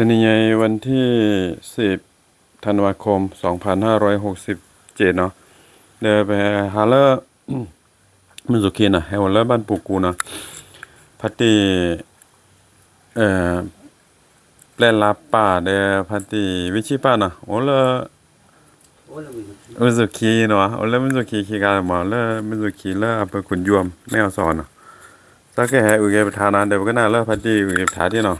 ตัวนี้ไงวันที่ 10 ธันวาคม 2567 เนาะเดินไปหาเลอมันสุขีนะให้วันเลอบ้านปูกูนะพัตติเอ่อแปลนลาป่าเดอพัตติวิชิป้านะโอเลอมิสุคีเนาะเอาแล้วมิสุคีคีกันมาแล้วมิสุคีแล้วเอาไปขุนยวมแมวสอนเนาะสักแค่ให้อุเกปทานาเดี๋ยวก็น่าแล้วพัดดีอุเกปทาที่เนาะ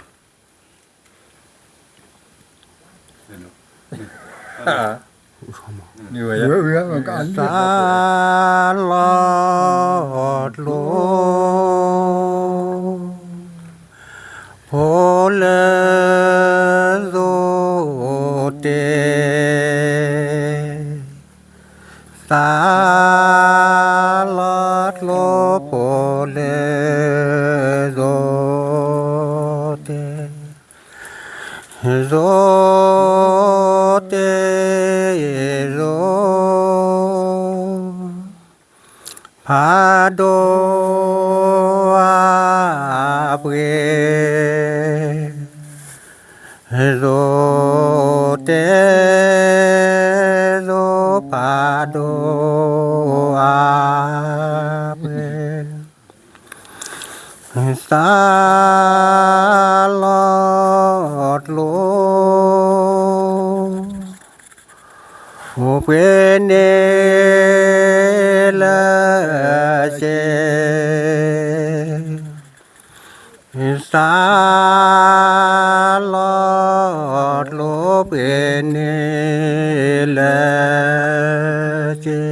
Joo, ja. Sä laat luo, ole Ero Pado Abre Rotero Pado Abre Salot Lord Upene lase Salat lupene lase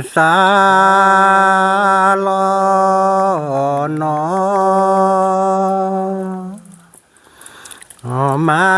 Salat lupene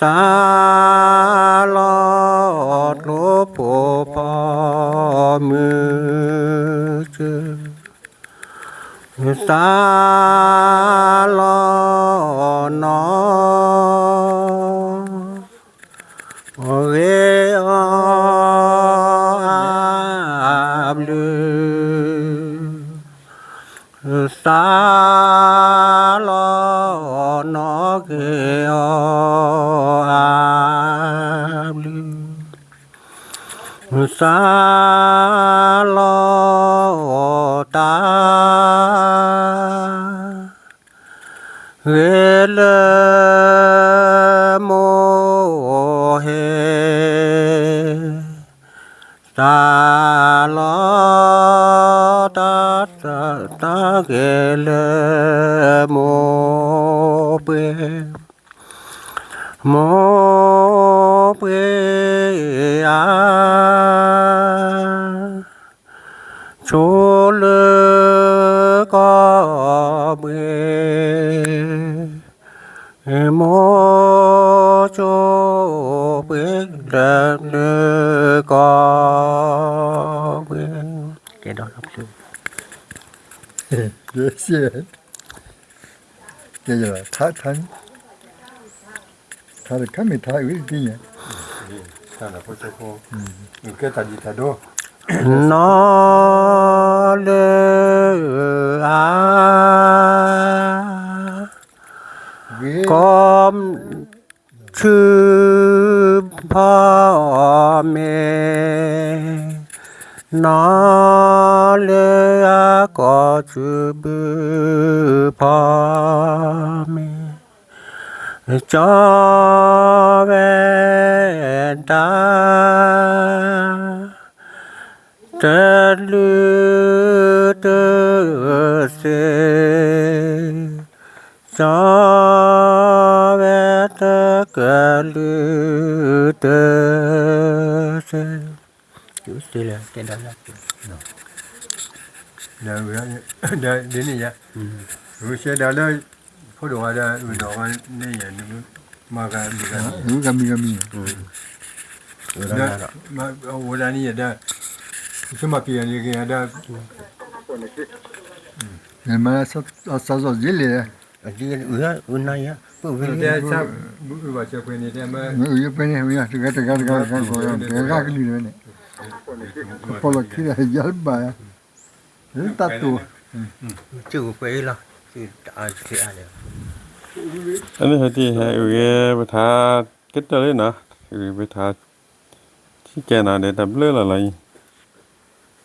สาลอดโลพบพอมือเจอสา ลอนอเกออาบลือสาลอตาเวลโมเฮสาลอ ตาตาตาเกลโมเปโมเปอาโชเลก็เบโม 몇 시에? 깨져라. 다, 다, 다들 감이 다 일디냐. 예, 예. 하나 보자고. 음. 이렇게 다지 다도. 너를 아 검추범에 나 แหละพ่อเจ้าพ่ออืมเกิดตัดดีตัดโดนอเลอาเวก็ชื่อพ่อแม่นอเลอาก็ชื่อบือพ่อแม่จอเวนตาตะลือเตอเสจอเว နာရရဒါဒီနေ့ရရူရှေဒါလည်းဖို့တော့ရူတော့ကနေရနုမာကမီကနုကမီကမီဒါမဝဒနီရဒါဒီမှာပြန်ရခင်ရဒါနေမဆတ်ဆတ်ဇိလေအဒီရဝနာရပုဗေဒါချဘူဘာချခွေနေတယ်မရပနေမရတကတကတကကိုရတကကလူနေပေါ်လခိရရပါ Ừ, rất ta tu, chữ quế là chữ à chữ à đấy anh ấy thì hay về bữa thà kết tới nữa về bữa thà chỉ cái nào để đập lưỡi là lại